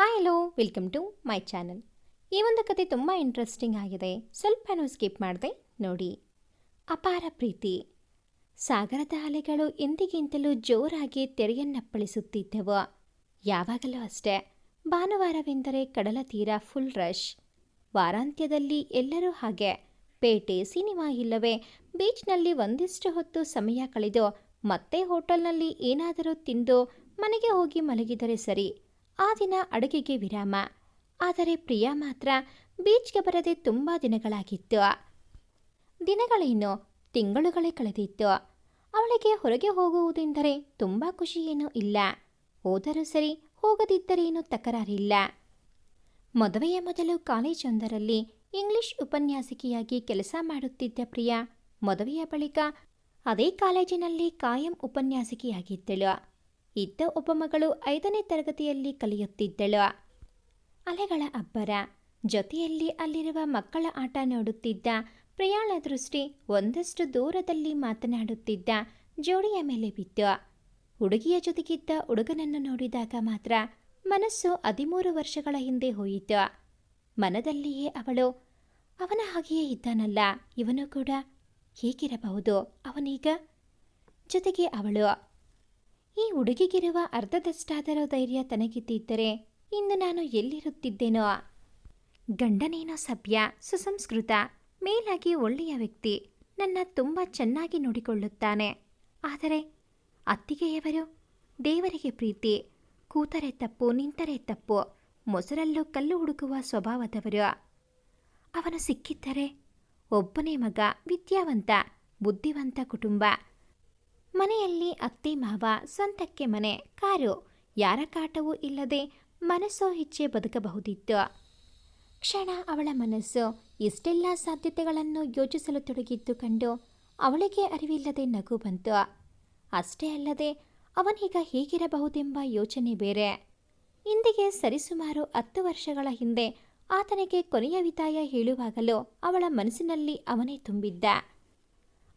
Hi hello welcome to my channel ಈ ಒಂದು ಕತೆ ತುಂಬ ಇಂಟ್ರೆಸ್ಟಿಂಗ್ ಆಗಿದೆ. ಸ್ವಲ್ಪನೂ ಸ್ಕಿಪ್ ಮಾಡದೆ. ನೋಡಿ. ಅಪಾರ ಪ್ರೀತಿ. ಸಾಗರದ ಅಲೆಗಳು ಎಂದಿಗಿಂತಲೂ ಜೋರಾಗಿ ತೆರೆಯನ್ನಪ್ಪಳಿಸುತ್ತಿದ್ದವು. ಯಾವಾಗಲೂ ಅಷ್ಟೇ. ಭಾನುವಾರವೆಂದರೆ ಕಡಲ ತೀರ ಫುಲ್ ರಶ್ ವಾರಾಂತ್ಯದಲ್ಲಿ ಎಲ್ಲರೂ ಹಾಗೆ. ಪೇಟೆ, ಸಿನಿಮಾ ಇಲ್ಲವೇ ಬೀಚ್ನಲ್ಲಿ ಒಂದಿಷ್ಟು ಹೊತ್ತು ಸಮಯ ಕಳೆದು ಮತ್ತೆ ಹೋಟೆಲ್ನಲ್ಲಿ ಏನಾದರೂ ತಿಂದು ಮನೆಗೆ ಹೋಗಿ ಮಲಗಿದರೆ ಸರಿ. ಆ ದಿನ ಅಡುಗೆಗೆ ವಿರಾಮ. ಆದರೆ ಪ್ರಿಯಾ ಮಾತ್ರ ಬೀಚ್ಗೆ ಬರದೆ ತುಂಬ ದಿನಗಳಾಗಿತ್ತು. ದಿನಗಳೇನು? ತಿಂಗಳುಗಳೇ ಕಳೆದಿತ್ತು. ಅವಳಿಗೆ ಹೊರಗೆ ಹೋಗುವುದೆಂದರೆ ತುಂಬ ಖುಷಿಯೇನೂ ಇಲ್ಲ. ಹೋದರೂ ಸರಿ ಹೋಗದಿದ್ದರೇನೂ ತಕರಾರಿಲ್ಲ. ಮದುವೆಯ ಮೊದಲು ಕಾಲೇಜೊಂದರಲ್ಲಿ ಇಂಗ್ಲಿಷ್ ಉಪನ್ಯಾಸಕಿಯಾಗಿ ಕೆಲಸ ಮಾಡುತ್ತಿದ್ದ ಪ್ರಿಯಾ ಮದುವೆಯ ಬಳಿಕ ಅದೇ ಕಾಲೇಜಿನಲ್ಲಿ ಕಾಯಂ ಉಪನ್ಯಾಸಕಿಯಾಗಿದ್ದಳು. ಇದ್ದ ಒಬ್ಬ ಮಗಳು ಐದನೇ ತರಗತಿಯಲ್ಲಿ ಕಲಿಯುತ್ತಿದ್ದಳು. ಅಲೆಗಳ ಅಬ್ಬರ, ಜೊತೆಯಲ್ಲಿ ಅಲ್ಲಿರುವ ಮಕ್ಕಳ ಆಟ ನೋಡುತ್ತಿದ್ದ, ಪ್ರಯಾಣ ದೃಷ್ಟಿ ಒಂದಷ್ಟು ದೂರದಲ್ಲಿ ಮಾತನಾಡುತ್ತಿದ್ದ ಜೋಡಿಯ ಮೇಲೆ ಬಿತ್ತು ಹುಡುಗಿಯ ಜೊತೆಗಿದ್ದ ಹುಡುಗನನ್ನು ನೋಡಿದಾಗ ಮಾತ್ರ ಮನಸ್ಸು ಹದಿಮೂರು ವರ್ಷಗಳ ಹಿಂದೆ ಹೋಯಿತು. ಮನದಲ್ಲಿಯೇ ಅವಳು, ಅವನ ಹಾಗೆಯೇ ಇದ್ದಾನಲ್ಲ, ಇವನು ಕೂಡ ಹೇಗಿರಬಹುದು, ಅವನೀಗ? ಜೊತೆಗೆ ಅವಳು ಈ ಹುಡುಗಿಗಿರುವ ಅರ್ಧದಷ್ಟಾದರೂ ಧೈರ್ಯ ತನಗಿದ್ದಿದ್ದರೆ ಇಂದು ನಾನು ಎಲ್ಲಿರುತ್ತಿದ್ದೇನೋ? ಗಂಡನೇನೋ ಸಭ್ಯ, ಸುಸಂಸ್ಕೃತ, ಮೇಲಾಗಿ ಒಳ್ಳೆಯ ವ್ಯಕ್ತಿ, ನನ್ನ ತುಂಬ ಚೆನ್ನಾಗಿ ನೋಡಿಕೊಳ್ಳುತ್ತಾನೆ. ಆದರೆ ಅತ್ತಿಗೆಯವರು, ದೇವರಿಗೆ ಪ್ರೀತಿ, ಕೂತರೆ ತಪ್ಪು, ನಿಂತರೆ ತಪ್ಪು, ಮೊಸರಲ್ಲೂ ಕಲ್ಲು ಹುಡುಕುವ ಸ್ವಭಾವದವರು. ಅವನು ಸಿಕ್ಕಿದ್ದರೆ ಒಬ್ಬನೇ ಮಗ, ವಿದ್ಯಾವಂತ, ಬುದ್ಧಿವಂತ ಕುಟುಂಬ ಮನೆಯಲ್ಲಿ ಅತ್ತೆ ಮಾವ ಸ್ವಂತಕ್ಕೆ ಮನೆ, ಕಾರು. ಯಾರ ಕಾಟವೂ ಇಲ್ಲದೆ ಮನಸ್ಸೋ ಹೆಚ್ಚೆ ಬದುಕಬಹುದಿತ್ತು. ಕ್ಷಣ ಅವಳ ಮನಸ್ಸು ಇಷ್ಟೆಲ್ಲ ಸಾಧ್ಯತೆಗಳನ್ನು ಯೋಚಿಸಲು ತೊಡಗಿದ್ದು ಕಂಡು ಅವಳಿಗೆ ಅರಿವಿಲ್ಲದೆ ನಗು ಬಂತು. ಅಷ್ಟೇ ಅಲ್ಲದೆ ಅವನೀಗ ಹೀಗಿರಬಹುದೆಂಬ ಯೋಚನೆ ಬೇರೆ. ಇಂದಿಗೆ ಸರಿಸುಮಾರು ಹತ್ತು ವರ್ಷಗಳ ಹಿಂದೆ ಆತನಿಗೆ ಕೊನೆಯ ವಿತಾಯ ಹೇಳುವಾಗಲೂ ಅವಳ ಮನಸ್ಸಿನಲ್ಲಿ ಅವನೇ ತುಂಬಿದ್ದ.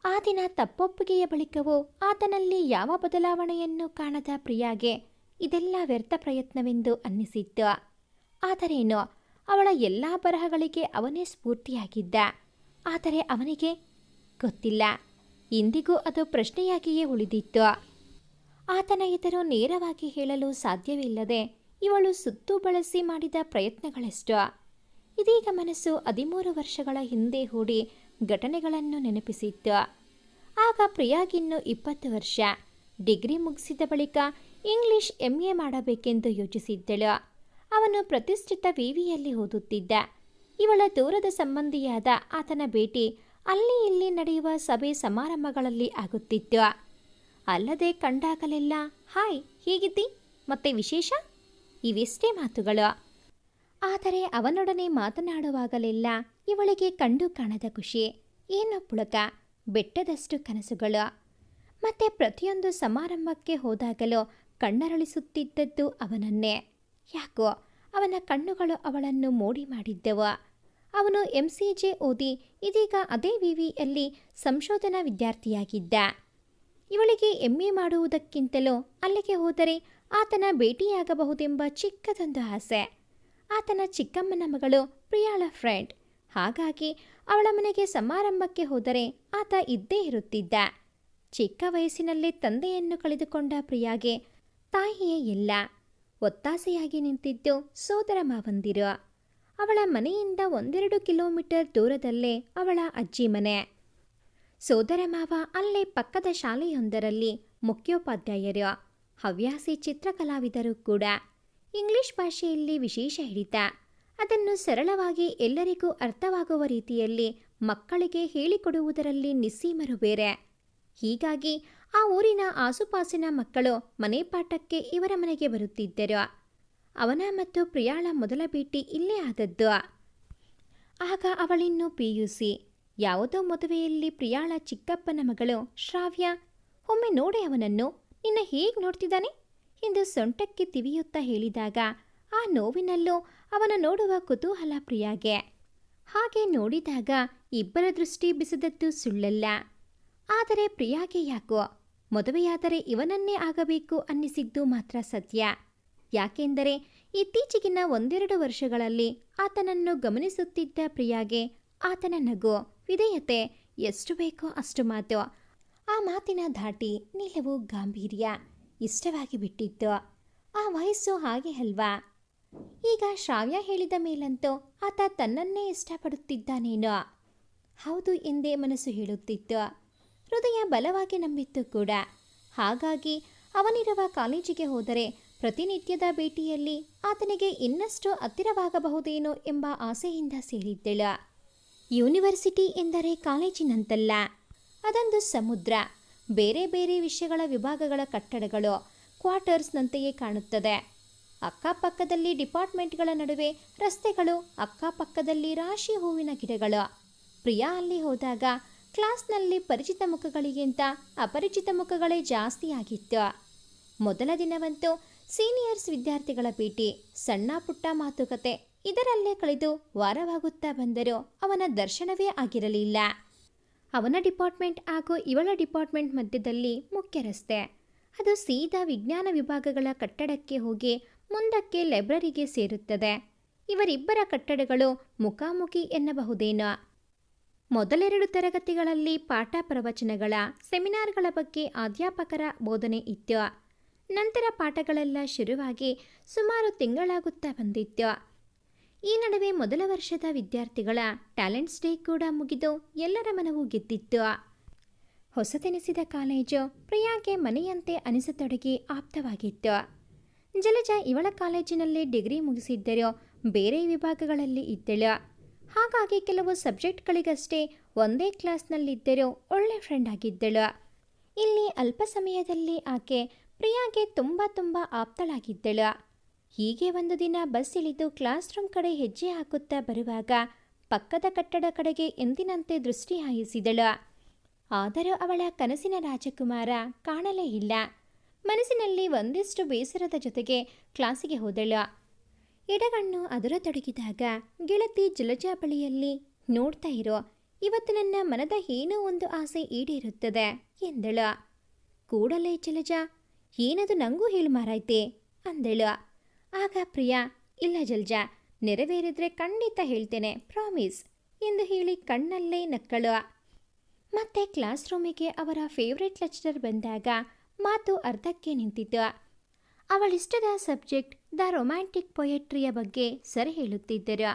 ಆ ದಿನ ತಪ್ಪೊಪ್ಪಿಗೆಯ ಬಳಿಕವೂ ಆತನಲ್ಲಿ ಯಾವ ಬದಲಾವಣೆಯನ್ನು ಕಾಣದ ಪ್ರಿಯಾಗೆ ಇದೆಲ್ಲ ವ್ಯರ್ಥ ಪ್ರಯತ್ನವೆಂದು ಅನ್ನಿಸಿತ್ತು. ಆದರೇನು, ಅವಳ ಎಲ್ಲ ಬರಹಗಳಿಗೆ ಅವನೇ ಸ್ಫೂರ್ತಿಯಾಗಿದ್ದ. ಆದರೆ ಅವನಿಗೆ ಗೊತ್ತಿಲ್ಲ. ಇಂದಿಗೂ ಅದು ಪ್ರಶ್ನೆಯಾಗಿಯೇ ಉಳಿದಿತ್ತು. ಆತನ ಎದುರು ನೇರವಾಗಿ ಹೇಳಲು ಸಾಧ್ಯವಿಲ್ಲದೆ ಇವಳು ಸುತ್ತು ಬಳಸಿ ಮಾಡಿದ ಪ್ರಯತ್ನಗಳೆಷ್ಟು. ಇದೀಗ ಮನಸ್ಸು ಹದಿಮೂರು ವರ್ಷಗಳ ಹಿಂದೆ ಹೂಡಿ ಘಟನೆಗಳನ್ನು ನೆನಪಿಸಿತ್ತು ಆಗ ಪ್ರಿಯಾಗಿನ್ನು ಇಪ್ಪತ್ತು ವರ್ಷ. ಡಿಗ್ರಿ ಮುಗಿಸಿದ ಬಳಿಕ ಇಂಗ್ಲಿಷ್ ಎಂ ಎ ಮಾಡಬೇಕೆಂದು ಯೋಚಿಸಿದ್ದಳು. ಅವನು ಪ್ರತಿಷ್ಠಿತ ವಿವಿಯಲ್ಲಿ ಓದುತ್ತಿದ್ದ. ಇವಳ ದೂರದ ಸಂಬಂಧಿಯಾದ ಆತನ ಭೇಟಿ ಅಲ್ಲಿ ಇಲ್ಲಿ ನಡೆಯುವ ಸಭೆ ಸಮಾರಂಭಗಳಲ್ಲಿ ಆಗುತ್ತಿತ್ತು. ಅಲ್ಲದೆ ಕಂಡಾಗಲೆಲ್ಲ, ಹಾಯ್, ಹೀಗಿದ್ದಿ? ಮತ್ತೆ ವಿಶೇಷ? ಇವೆಷ್ಟೇ ಮಾತುಗಳು. ಆದರೆ ಅವನೊಡನೆ ಮಾತನಾಡುವಾಗಲೆಲ್ಲ ಇವಳಿಗೆ ಕಂಡು ಕಾಣದ ಖುಷಿ. ಏನೋ ಪುಳಕ? ಬೆಟ್ಟದಷ್ಟು ಕನಸುಗಳು. ಮತ್ತೆ ಪ್ರತಿಯೊಂದು ಸಮಾರಂಭಕ್ಕೆ ಹೋದಾಗಲೂ ಕಣ್ಣರಳಿಸುತ್ತಿದ್ದದ್ದು ಅವನನ್ನೇ. ಯಾಕೋ, ಅವನ ಕಣ್ಣುಗಳು ಅವಳನ್ನು ಮೋಡಿ ಮಾಡಿದ್ದವು. ಅವನು ಎಂ ಸಿ ಜೆ ಓದಿ ಇದೀಗ ಅದೇ ವಿವಿಯಲ್ಲಿ ಸಂಶೋಧನಾ ವಿದ್ಯಾರ್ಥಿಯಾಗಿದ್ದ. ಇವಳಿಗೆ ಎಂ ಎ ಮಾಡುವುದಕ್ಕಿಂತಲೂ ಅಲ್ಲಿಗೆ ಹೋದರೆ ಆತನ ಭೇಟಿಯಾಗಬಹುದೆಂಬ ಚಿಕ್ಕದೊಂದು ಆಸೆ. ಆತನ ಚಿಕ್ಕಮ್ಮನ ಮಗಳು ಪ್ರಿಯಾಳ ಫ್ರೆಂಡ್. ಹಾಗಾಗಿ ಅವಳ ಮನೆಗೆ ಸಮಾರಂಭಕ್ಕೆ ಹೋದರೆ ಆತ ಇದ್ದೇ ಇರುತ್ತಿದ್ದ. ಚಿಕ್ಕ ವಯಸ್ಸಿನಲ್ಲೇ ತಂದೆಯನ್ನು ಕಳೆದುಕೊಂಡ ಪ್ರಿಯಾಗೆ ತಾಯಿಯೇ ಇಲ್ಲ. ಒತ್ತಾಸೆಯಾಗಿ ನಿಂತಿದ್ದು ಸೋದರ ಮಾವಂದಿರು. ಅವಳ ಮನೆಯಿಂದ ಒಂದೆರಡು ಕಿಲೋಮೀಟರ್ ದೂರದಲ್ಲೇ ಅವಳ ಅಜ್ಜಿ ಮನೆ. ಸೋದರ ಮಾವ ಅಲ್ಲೇ ಪಕ್ಕದ ಶಾಲೆಯೊಂದರಲ್ಲಿ ಮುಖ್ಯೋಪಾಧ್ಯಾಯರು, ಹವ್ಯಾಸಿ ಚಿತ್ರಕಲಾವಿದರು ಕೂಡ. ಇಂಗ್ಲಿಷ್ ಭಾಷೆಯಲ್ಲಿ ವಿಶೇಷ ಹಿಡಿತ. ಅದನ್ನು ಸರಳವಾಗಿ ಎಲ್ಲರಿಗೂ ಅರ್ಥವಾಗುವ ರೀತಿಯಲ್ಲಿ ಮಕ್ಕಳಿಗೆ ಹೇಳಿಕೊಡುವುದರಲ್ಲಿ ನಿಸ್ಸೀಮರು ಬೇರೆ. ಹೀಗಾಗಿ ಆ ಊರಿನ ಆಸುಪಾಸಿನ ಮಕ್ಕಳು ಮನೆ ಪಾಠಕ್ಕೆ ಇವರ ಮನೆಗೆ ಬರುತ್ತಿದ್ದರು. ಅವನ ಮತ್ತು ಪ್ರಿಯಾಳ ಮೊದಲ ಭೇಟಿ ಇಲ್ಲೇ ಆದದ್ದು. ಆಗ ಅವಳಿನ್ನು ಪಿ ಯು ಸಿ ಯಾವುದೋ ಮದುವೆಯಲ್ಲಿ ಪ್ರಿಯಾಳ ಚಿಕ್ಕಪ್ಪನ ಮಗಳು ಶ್ರಾವ್ಯ. ಒಮ್ಮೆ ನೋಡೆ ಅವನನ್ನು. ನಿನ್ನ ಹೇಗೆ ನೋಡ್ತಿದ್ದಾನೆ? ಎಂದು ಸೊಂಟಕ್ಕೆ ತಿವಿಯುತ್ತಾ ಹೇಳಿದಾಗ, ಆ ನೋವಿನಲ್ಲೂ ಅವನ ನೋಡುವ ಕುತೂಹಲ ಪ್ರಿಯಾಗೆ. ಹಾಗೆ ನೋಡಿದಾಗ ಇಬ್ಬರ ದೃಷ್ಟಿ ಬಿಸಿದದ್ದು ಸುಳ್ಳಲ್ಲ. ಆದರೆ ಪ್ರಿಯಾಗೆ ಯಾಕೋ ಮದುವೆಯಾದರೆ ಇವನನ್ನೇ ಆಗಬೇಕು ಅನ್ನಿಸಿದ್ದು ಮಾತ್ರ ಸತ್ಯ. ಯಾಕೆಂದರೆ ಇತ್ತೀಚೆಗಿನ ಒಂದೆರಡು ವರ್ಷಗಳಲ್ಲಿ ಆತನನ್ನು ಗಮನಿಸುತ್ತಿದ್ದ ಪ್ರಿಯಾಗೆ ಆತನ ನಗು, ವಿಧೇಯತೆ ಎಷ್ಟು ಬೇಕೋ ಅಷ್ಟು ಮಾತು. ಆ ಮಾತಿನ ಧಾಟಿ ನಿಲುವು ಗಾಂಭೀರ್ಯ. ಇಷ್ಟವಾಗಿ ಬಿಟ್ಟಿತ್ತು. ಆ ವಯಸ್ಸು ಹಾಗೆ ಅಲ್ವಾ? ಈಗ ಶ್ರಾವ್ಯ ಹೇಳಿದ ಮೇಲಂತೂ ಆತ ತನ್ನನ್ನೇ ಇಷ್ಟಪಡುತ್ತಿದ್ದಾನೇನೋ. ಹೌದು ಎಂದೇ ಮನಸ್ಸು ಹೇಳುತ್ತಿತ್ತು. ಹೃದಯ ಬಲವಾಗಿ ನಂಬಿತ್ತು ಕೂಡ. ಹಾಗಾಗಿ ಅವನಿರುವ ಕಾಲೇಜಿಗೆ ಹೋದರೆ ಪ್ರತಿನಿತ್ಯದ ಭೇಟಿಯಲ್ಲಿ ಆತನಿಗೆ ಇನ್ನಷ್ಟು ಹತ್ತಿರವಾಗಬಹುದೇನೋ ಎಂಬ ಆಸೆಯಿಂದ ಸೇರಿದ್ದಳು. ಯೂನಿವರ್ಸಿಟಿ ಎಂದರೆ ಕಾಲೇಜಿನಂತಲ್ಲ, ಅದೊಂದು ಸಮುದ್ರ. ಬೇರೆ ಬೇರೆ ವಿಷಯಗಳ ವಿಭಾಗಗಳ ಕಟ್ಟಡಗಳು ಕ್ವಾರ್ಟರ್ಸ್ನಂತೆಯೇ ಕಾಣುತ್ತದೆ. ಅಕ್ಕಪಕ್ಕದಲ್ಲಿ ಡಿಪಾರ್ಟ್ಮೆಂಟ್ಗಳ ನಡುವೆ ರಸ್ತೆಗಳು, ಅಕ್ಕಪಕ್ಕದಲ್ಲಿ ರಾಶಿ ಹೂವಿನ ಗಿಡಗಳು. ಪ್ರಿಯಾ ಅಲ್ಲಿ ಹೋದಾಗ ಕ್ಲಾಸ್ನಲ್ಲಿ ಪರಿಚಿತ ಮುಖಗಳಿಗಿಂತ ಅಪರಿಚಿತ ಮುಖಗಳೇ ಜಾಸ್ತಿಯಾಗಿತ್ತು. ಮೊದಲ ದಿನವಂತೂ ಸೀನಿಯರ್ಸ್ ವಿದ್ಯಾರ್ಥಿಗಳ ಭೇಟಿ, ಸಣ್ಣ ಪುಟ್ಟ ಮಾತುಕತೆ ಇದರಲ್ಲೇ ಕಳೆದು ವಾರವಾಗುತ್ತಾ ಬಂದರೂ ಅವನ ದರ್ಶನವೇ ಆಗಿರಲಿಲ್ಲ. ಅವನ ಡಿಪಾರ್ಟ್ಮೆಂಟ್ ಹಾಗೂ ಇವಳ ಡಿಪಾರ್ಟ್ಮೆಂಟ್ ಮಧ್ಯದಲ್ಲಿ ಮುಖ್ಯ ರಸ್ತೆ. ಅದು ಸೀದಾ ವಿಜ್ಞಾನ ವಿಭಾಗಗಳ ಕಟ್ಟಡಕ್ಕೆ ಹೋಗಿ ಮುಂದಕ್ಕೆ ಲೈಬ್ರರಿಗೆ ಸೇರುತ್ತದೆ. ಇವರಿಬ್ಬರ ಕಟ್ಟಡಗಳು ಮುಖಾಮುಖಿ ಎನ್ನಬಹುದೇನೋ. ಮೊದಲೆರಡು ತರಗತಿಗಳಲ್ಲಿ ಪಾಠ ಪ್ರವಚನಗಳ, ಸೆಮಿನಾರ್ಗಳ ಬಗ್ಗೆ ಅಧ್ಯಾಪಕರ ಬೋಧನೆ ಇತ್ತು ನಂತರ ಪಾಠಗಳೆಲ್ಲ ಶುರುವಾಗಿ ಸುಮಾರು ತಿಂಗಳಾಗುತ್ತಾ ಬಂದಿತ್ತು ಈ ನಡುವೆ ಮೊದಲ ವರ್ಷದ ವಿದ್ಯಾರ್ಥಿಗಳ ಟ್ಯಾಲೆಂಟ್ಸ್ ಡೇ ಕೂಡ ಮುಗಿದು ಎಲ್ಲರ ಮನವು ಗೆದ್ದಿತ್ತು. ಹೊಸತೆನಿಸಿದ ಕಾಲೇಜು ಪ್ರಿಯಾಗೆ ಮನೆಯಂತೆ ಅನಿಸತೊಡಗಿ ಆಪ್ತವಾಗಿತ್ತು. ಜಲಜ ಇವಳ ಕಾಲೇಜಿನಲ್ಲಿ ಡಿಗ್ರಿ ಮುಗಿಸಿದ್ದರೂ ಬೇರೆ ವಿಭಾಗಗಳಲ್ಲಿ ಇದ್ದಳು. ಹಾಗಾಗಿ ಕೆಲವು ಸಬ್ಜೆಕ್ಟ್ಗಳಿಗಷ್ಟೇ ಒಂದೇ ಕ್ಲಾಸ್ನಲ್ಲಿದ್ದರೂ ಒಳ್ಳೆ ಫ್ರೆಂಡ್ ಆಗಿದ್ದಳು. ಇಲ್ಲಿ ಅಲ್ಪ ಸಮಯದಲ್ಲಿ ಆಕೆ ಪ್ರಿಯಾಗೆ ತುಂಬ ತುಂಬ ಆಪ್ತಳಾಗಿದ್ದಳು. ಹೀಗೆ ಒಂದು ದಿನ ಬಸ್ ಇಳಿದು ಕ್ಲಾಸ್ ರೂಮ್ ಕಡೆ ಹೆಜ್ಜೆ ಹಾಕುತ್ತಾ ಬರುವಾಗ ಪಕ್ಕದ ಕಟ್ಟಡ ಕಡೆಗೆ ಎಂದಿನಂತೆ ದೃಷ್ಟಿ ಹಾಯಿಸಿದಳು. ಆದರೂ ಅವಳ ಕನಸಿನ ರಾಜಕುಮಾರ ಕಾಣಲೇ ಇಲ್ಲ. ಮನಸ್ಸಿನಲ್ಲಿ ಒಂದಿಷ್ಟು ಬೇಸರದ ಜೊತೆಗೆ ಕ್ಲಾಸಿಗೆ ಹೋದಳು. ಎಡಗಣ್ಣು ಅದರ ತೊಡಗಿದಾಗ ಗೆಳತಿ ಜಲಜಾ ಬಳಿಯಲ್ಲಿ, ನೋಡ್ತಾ ಇರೋ, ಇವತ್ತು ನನ್ನ ಮನದ ಏನೋ ಒಂದು ಆಸೆ ಈಡೇರುತ್ತದೆ, ಎಂದಳು. ಕೂಡಲೇ ಜಲಜಾ, ಏನದು ನಂಗೂ ಹೇಳು ಮಾರಾಯ್ತೆ, ಅಂದಳು. ಆಗ ಪ್ರಿಯಾ, ಇಲ್ಲ ಜಲ್ಜಾ, ನೆರವೇರಿದ್ರೆ ಖಂಡಿತ ಹೇಳ್ತೇನೆ ಪ್ರಾಮಿಸ್ ಎಂದು ಹೇಳಿ ಕಣ್ಣಲ್ಲೇ ನಕ್ಕಳು. ಮತ್ತೆ ಕ್ಲಾಸ್ ರೂಮಿಗೆ ಅವರ ಫೇವ್ರೆಟ್ ಲೆಕ್ಚರರ್ ಬಂದಾಗ ಮಾತು ಅರ್ಧಕ್ಕೆ ನಿಂತಿತು ಅವಳಿಷ್ಟದ ಸಬ್ಜೆಕ್ಟ್ ದ ರೊಮ್ಯಾಂಟಿಕ್ ಪೊಯೆಟ್ರಿಯ ಬಗ್ಗೆ ಸರಿ ಹೇಳುತ್ತಿದ್ದರು.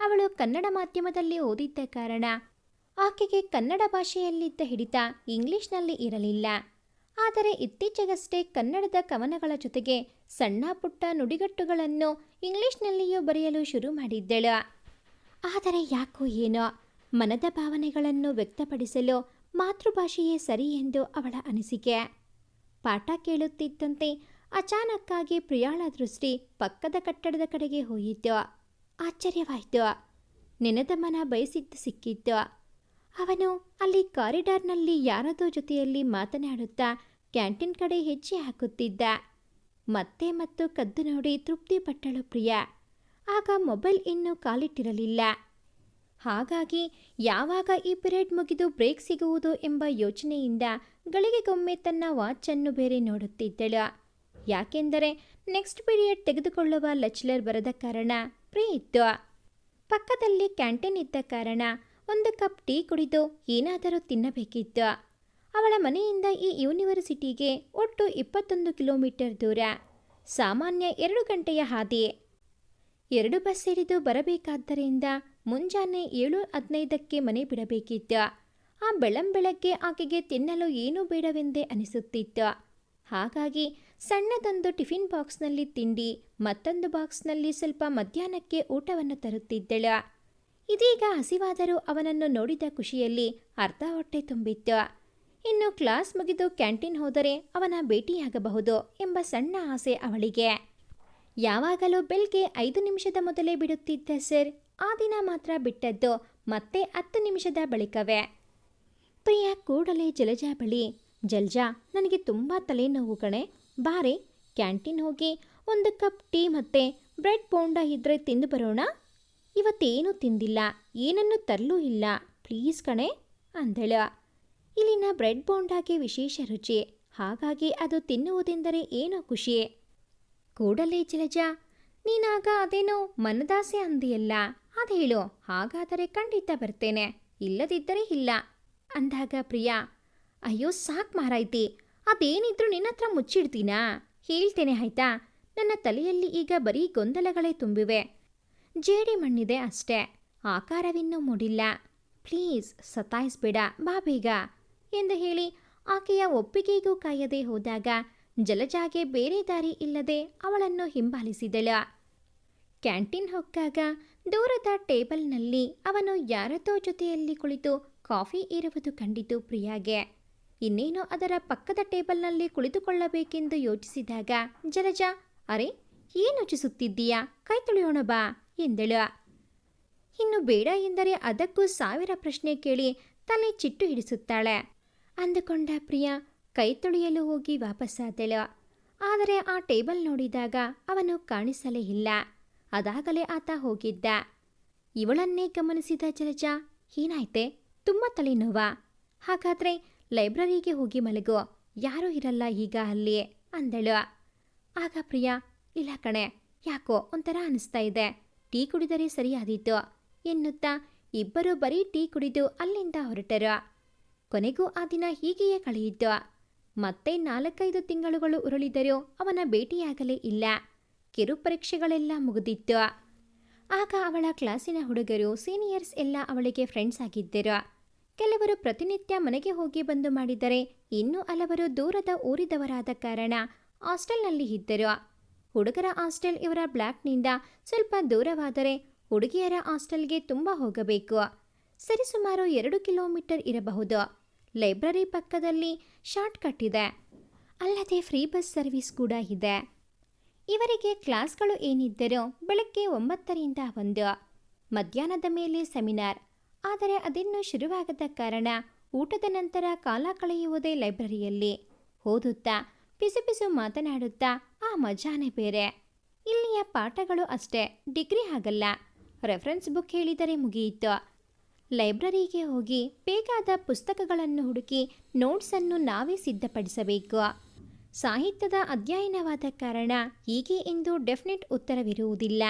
ಅವಳು ಕನ್ನಡ ಮಾಧ್ಯಮದಲ್ಲಿ ಓದಿದ್ದ ಕಾರಣ ಆಕೆಗೆ ಕನ್ನಡ ಭಾಷೆಯಲ್ಲಿದ್ದ ಹಿಡಿತ ಇಂಗ್ಲಿಷ್ನಲ್ಲಿ ಇರಲಿಲ್ಲ. ಆದರೆ ಇತ್ತೀಚೆಗಷ್ಟೇ ಕನ್ನಡದ ಕವನಗಳ ಜೊತೆಗೆ ಸಣ್ಣ ಪುಟ್ಟ ನುಡಿಗಟ್ಟುಗಳನ್ನು ಇಂಗ್ಲಿಷ್ನಲ್ಲಿಯೂ ಬರೆಯಲು ಶುರು ಮಾಡಿದ್ದಳು. ಆದರೆ ಯಾಕೋ ಏನೋ ಮನದ ಭಾವನೆಗಳನ್ನು ವ್ಯಕ್ತಪಡಿಸಲು ಮಾತೃಭಾಷೆಯೇ ಸರಿ ಎಂದು ಅವಳ ಅನಿಸಿಕೆ. ಪಾಠ ಕೇಳುತ್ತಿದ್ದಂತೆ ಅಚಾನಕ್ಕಾಗಿ ಪ್ರಿಯಾಳ ದೃಷ್ಟಿ ಪಕ್ಕದ ಕಟ್ಟಡದ ಕಡೆಗೆ ಹೋಯಿತು. ಆಶ್ಚರ್ಯವಾಯಿತು. ನೆನೆದ ಮನ ಬಯಸಿದ್ದು ಸಿಕ್ಕಿತ್ತು. ಅವನು ಅಲ್ಲಿ ಕಾರಿಡಾರ್ನಲ್ಲಿ ಯಾರದೋ ಜೊತೆಯಲ್ಲಿ ಮಾತನಾಡುತ್ತಾ ಕ್ಯಾಂಟೀನ್ ಕಡೆ ಹೆಜ್ಜೆ ಹಾಕುತ್ತಿದ್ದ. ಮತ್ತೆ ಮತ್ತು ಕದ್ದು ನೋಡಿ ತೃಪ್ತಿಪಟ್ಟಳು ಪ್ರಿಯ. ಆಗ ಮೊಬೈಲ್ ಇನ್ನೂ ಕಾಲಿಟ್ಟಿರಲಿಲ್ಲ. ಹಾಗಾಗಿ ಯಾವಾಗ ಈ ಪಿರಿಯಡ್ ಮುಗಿದು ಬ್ರೇಕ್ ಸಿಗುವುದು ಎಂಬ ಯೋಚನೆಯಿಂದ ಗಳಿಗೆಗೊಮ್ಮೆ ತನ್ನ ವಾಚನ್ನು ಬೇರೆ ನೋಡುತ್ತಿದ್ದಳು. ಯಾಕೆಂದರೆ ನೆಕ್ಸ್ಟ್ ಪಿರಿಯಡ್ ತೆಗೆದುಕೊಳ್ಳುವ ಲೆಕ್ಚರರ್ ಬರದ ಕಾರಣ ಫ್ರೀ ಇತ್ತು. ಪಕ್ಕದಲ್ಲಿ ಕ್ಯಾಂಟೀನ್ ಇದ್ದ ಕಾರಣ ಒಂದು ಕಪ್ ಟೀ ಕುಡಿದು ಏನಾದರೂ ತಿನ್ನಬೇಕಿತ್ತು. ಅವಳ ಮನೆಯಿಂದ ಈ ಯೂನಿವರ್ಸಿಟಿಗೆ ಒಟ್ಟು ಇಪ್ಪತ್ತೊಂದು ಕಿಲೋಮೀಟರ್ ದೂರ. ಸಾಮಾನ್ಯ ಎರಡು ಗಂಟೆಯ ಹಾದಿ. ಎರಡು ಬಸ್ ಹಿಡಿದು ಬರಬೇಕಾದ್ದರಿಂದ ಮುಂಜಾನೆ ಏಳು ಹದಿನೈದಕ್ಕೆ ಮನೆ ಬಿಡಬೇಕಿತ್ತು. ಆ ಬೆಳಂಬೆಳಗ್ಗೆ ಆಕೆಗೆ ತಿನ್ನಲು ಏನೂ ಬೇಡವೆಂದೇ ಅನಿಸುತ್ತಿತ್ತು. ಹಾಗಾಗಿ ಸಣ್ಣದೊಂದು ಟಿಫಿನ್ ಬಾಕ್ಸ್ನಲ್ಲಿ ತಿಂಡಿ, ಮತ್ತೊಂದು ಬಾಕ್ಸ್ನಲ್ಲಿ ಸ್ವಲ್ಪ ಮಧ್ಯಾಹ್ನಕ್ಕೆ ಊಟವನ್ನು ತರುತ್ತಿದ್ದಳು. ಇದೀಗ ಹಸಿವಾದರೂ ಅವನನ್ನು ನೋಡಿದ ಖುಷಿಯಲ್ಲಿ ಅರ್ಧ ಹೊಟ್ಟೆ ತುಂಬಿತ್ತು. ಇನ್ನು ಕ್ಲಾಸ್ ಮುಗಿದು ಕ್ಯಾಂಟೀನ್ ಹೋದರೆ ಅವನ ಭೇಟಿಯಾಗಬಹುದು ಎಂಬ ಸಣ್ಣ ಆಸೆ ಅವಳಿಗೆ. ಯಾವಾಗಲೂ ಬೆಳಗ್ಗೆ ಐದು ನಿಮಿಷದ ಮೊದಲೇ ಬಿಡುತ್ತಿದ್ದ ಸರ್, ಆ ದಿನ ಮಾತ್ರ ಬಿಟ್ಟದ್ದು ಮತ್ತೆ ಹತ್ತು ನಿಮಿಷದ ಬಳಿಕವೇ. ಪ್ರಿಯಾ ಕೂಡಲೇ ಜಲಜಾ ಬಳಿ, ಜಲ್ಜಾ, ನನಗೆ ತುಂಬ ತಲೆನೋವು ಕಣೆ, ಬಾರೆ, ಕ್ಯಾಂಟೀನ್ ಹೋಗಿ ಒಂದು ಕಪ್ ಟೀ ಮತ್ತೆ ಬ್ರೆಡ್ ಬೋಂಡ ಇದ್ರೆ ತಿಂದು ಬರೋಣ? ಇವತ್ತೇನೂ ತಿಂದಿಲ್ಲ, ಏನನ್ನು ತರಲೂ ಇಲ್ಲ. ಪ್ಲೀಸ್ ಕಣೆ, ಅಂದಳು. ಇಲ್ಲಿನ ಬ್ರೆಡ್ ಬೋಂಡಾಗೆ ವಿಶೇಷ ರುಚಿ, ಹಾಗಾಗಿ ಅದು ತಿನ್ನುವುದೆಂದರೆ ಏನೋ ಖುಷಿ. ಕೂಡಲೇ ಜಲಜ, ನೀನಾಗ ಅದೇನೋ ಮನದಾಸೆ ಅಂದಿಯಲ್ಲ, ಅದೇಳು, ಹಾಗಾದರೆ ಖಂಡಿತ ಬರ್ತೇನೆ, ಇಲ್ಲದಿದ್ದರೆ ಇಲ್ಲ, ಅಂದಾಗ ಪ್ರಿಯಾ. ಅಯ್ಯೋ, ಸಾಕ್ ಮಾರಾಯ್ತಿ, ಅದೇನಿದ್ರು ನಿನ್ನ ಹತ್ರ ಮುಚ್ಚಿಡ್ತೀನಾ? ಹೇಳ್ತೇನೆ, ಆಯ್ತಾ? ನನ್ನ ತಲೆಯಲ್ಲಿ ಈಗ ಬರೀ ಗೊಂದಲಗಳೇ ತುಂಬಿವೆ. ಜೇಡಿ ಮಣ್ಣಿದೆ ಅಷ್ಟೇ. ಆಕಾರವಿನ್ನೂ ಮೂಡಿಲ್ಲ. ಪ್ಲೀಸ್ ಸತಾಯಿಸ್ಬೇಡ ಬಾ ಬೇಗ ಎಂದು ಹೇಳಿ ಆಕೆಯ ಒಪ್ಪಿಗೆಗೂ ಕಾಯದೆ ಹೋದಾಗ ಜಲಜಾಗೆ ಬೇರೆ ದಾರಿ ಇಲ್ಲದೆ ಅವಳನ್ನು ಹಿಂಬಾಲಿಸಿದಳು. ಕ್ಯಾಂಟೀನ್ ಹೊಕ್ಕಾಗ ದೂರದ ಟೇಬಲ್ನಲ್ಲಿ ಅವನು ಯಾರದೋ ಜೊತೆಯಲ್ಲಿ ಕುಳಿತು ಕಾಫಿ ಇರುವುದು ಕಂಡಿತು ಪ್ರಿಯಾಗೆ. ಇನ್ನೇನು ಅದರ ಪಕ್ಕದ ಟೇಬಲ್ನಲ್ಲಿ ಕುಳಿತುಕೊಳ್ಳಬೇಕೆಂದು ಯೋಚಿಸಿದಾಗ ಜಲಜ, ಅರೆ, ಏನು ಯೋಚಿಸುತ್ತಿದ್ದೀಯಾ? ಕೈ ತೊಳೆಯೋಣ ಬಾ. ಎಂದಳು. ಇನ್ನು ಬೇಡ ಎಂದರೆ ಅದಕ್ಕೂ ಸಾವಿರ ಪ್ರಶ್ನೆ ಕೇಳಿ ತಲೆ ಚಿಟ್ಟು ಹಿಡಿಸುತ್ತಾಳೆ. ಅಂದುಕೊಂಡ ಪ್ರಿಯಾ ಕೈ ತೊಳೆಯಲು ಹೋಗಿ ವಾಪಸ್ಸಾದಳು ಆದರೆ ಆ ಟೇಬಲ್ ನೋಡಿದಾಗ ಅವನು ಕಾಣಿಸಲೇ ಇಲ್ಲ. ಅದಾಗಲೇ ಆತ ಹೋಗಿದ್ದ. ಇವಳನ್ನೇ ಗಮನಿಸಿದ ಜಲಜ, ಏನಾಯ್ತೆ? ತುಂಬ ತಲೆನೋವಾ. ಹಾಗಾದ್ರೆ ಲೈಬ್ರರಿಗೆ ಹೋಗಿ ಮಲಗೋ. ಯಾರೂ ಇರಲ್ಲ ಈಗ ಅಲ್ಲಿ, ಅಂದಳು. ಆಗ ಪ್ರಿಯಾ, ಇಲ್ಲ ಕಣೆ, ಯಾಕೋ ಒಂಥರ ಅನಿಸ್ತಾ ಇದೆ. ಟೀ ಕುಡಿದರೆ ಸರಿಯಾದೀತು ಎನ್ನುತ್ತಾ ಇಬ್ಬರು ಬರೀ ಟೀ ಕುಡಿದು ಅಲ್ಲಿಂದ ಹೊರಟರು. ಕೊನೆಗೂ ಆ ದಿನ ಹೀಗೆಯೇ ಕಳೆಯಿತು. ಮತ್ತೆ ನಾಲ್ಕೈದು ತಿಂಗಳುಗಳು ಉರುಳಿದರೂ ಅವನ ಭೇಟಿಯಾಗಲೇ ಇಲ್ಲ. ಕಿರು ಪರೀಕ್ಷೆಗಳೆಲ್ಲ ಮುಗಿದಿತ್ತು. ಆಗ ಅವಳ ಕ್ಲಾಸಿನ ಹುಡುಗರು, ಸೀನಿಯರ್ಸ್ ಎಲ್ಲ ಅವಳಿಗೆ ಫ್ರೆಂಡ್ಸ್ ಆಗಿದ್ದರು. ಕೆಲವರು ಪ್ರತಿನಿತ್ಯ ಮನೆಗೆ ಹೋಗಿ ಬಂದು ಮಾಡಿದರೆ ಇನ್ನೂ ಹಲವರು ದೂರದ ಊರಿದವರಾದ ಕಾರಣ ಹಾಸ್ಟೆಲ್ನಲ್ಲಿ ಇದ್ದರು. ಹುಡುಗರ ಹಾಸ್ಟೆಲ್ ಇವರ ಬ್ಲಾಕ್ನಿಂದ ಸ್ವಲ್ಪ ದೂರವಾದರೆ ಹುಡುಗಿಯರ ಹಾಸ್ಟೆಲ್ಗೆ ತುಂಬ ಹೋಗಬೇಕು. ಸರಿಸುಮಾರು ಎರಡು ಕಿಲೋಮೀಟರ್ ಇರಬಹುದು. ಲೈಬ್ರರಿ ಪಕ್ಕದಲ್ಲಿ ಶಾರ್ಟ್ ಕಟ್ ಇದೆ. ಅಲ್ಲದೆ ಫ್ರೀ ಬಸ್ ಸರ್ವಿಸ್ ಕೂಡ ಇದೆ. ಇವರಿಗೆ ಕ್ಲಾಸ್ಗಳು ಏನಿದ್ದರೂ ಬೆಳಗ್ಗೆ ಒಂಬತ್ತರಿಂದ ಒಂದು, ಮಧ್ಯಾಹ್ನದ ಮೇಲೆ ಸೆಮಿನಾರ್. ಆದರೆ ಅದಿನ್ನು ಶುರುವಾಗದ ಕಾರಣ ಊಟದ ನಂತರ ಕಾಲ ಕಳೆಯುವುದೇ ಲೈಬ್ರರಿಯಲ್ಲಿ. ಓದುತ್ತಾ ಪಿಸು ಪಿಸು ಮಾತನಾಡುತ್ತಾ ಆ ಮಜಾನೇ ಬೇರೆ. ಇಲ್ಲಿಯ ಪಾಠಗಳು ಅಷ್ಟೇ, ಡಿಗ್ರಿ ಆಗಲ್ಲ ರೆಫರೆನ್ಸ್ ಬುಕ್ ಹೇಳಿದರೆ ಮುಗಿಯಿತು. ಲೈಬ್ರರಿಗೆ ಹೋಗಿ ಬೇಕಾದ ಪುಸ್ತಕಗಳನ್ನು ಹುಡುಕಿ ನೋಟ್ಸನ್ನು ನಾವೇ ಸಿದ್ಧಪಡಿಸಬೇಕು. ಸಾಹಿತ್ಯದ ಅಧ್ಯಯನವಾದ ಕಾರಣ ಹೀಗೆ ಎಂದು ಡೆಫಿನೆಟ್ ಉತ್ತರವಿರುವುದಿಲ್ಲ.